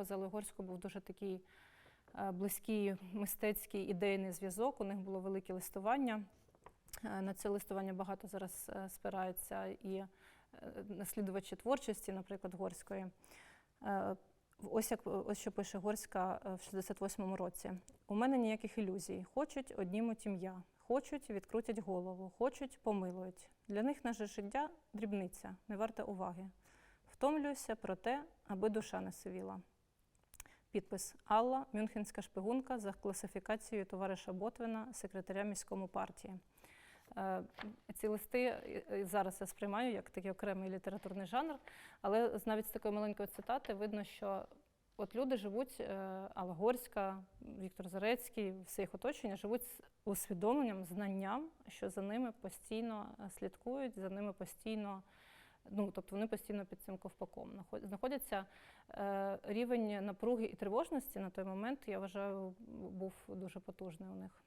нього з Олегорською був дуже такий е, близький мистецький ідейний зв'язок. У них було велике листування. Е, На це листування багато зараз е, спирається і наслідувачі творчості, наприклад, Горської. Ось як ось що пише Горська в 68-му році. У мене ніяких ілюзій. Хочуть однімуть ім'я, хочуть відкрутять голову, хочуть помилують. Для них наше життя дрібниця, не варте уваги. Втомлююся про те, аби душа не сивіла. Підпис Алла, Мюнхенська шпигунка за класифікацією товариша Ботвина, секретаря міському партії. Е, Ці листи е, зараз я сприймаю як такий окремий літературний жанр, але навіть з такої маленької цитати видно, що от люди живуть, е, Алла Горська, Віктор Зарецький, все їх оточення живуть з усвідомленням, знанням, що за ними постійно е, слідкують, за ними постійно. Ну, тобто вони постійно під цим ковпаком наход- знаходяться. Е, рівень напруги і тривожності на той момент, я вважаю, був дуже потужний у них.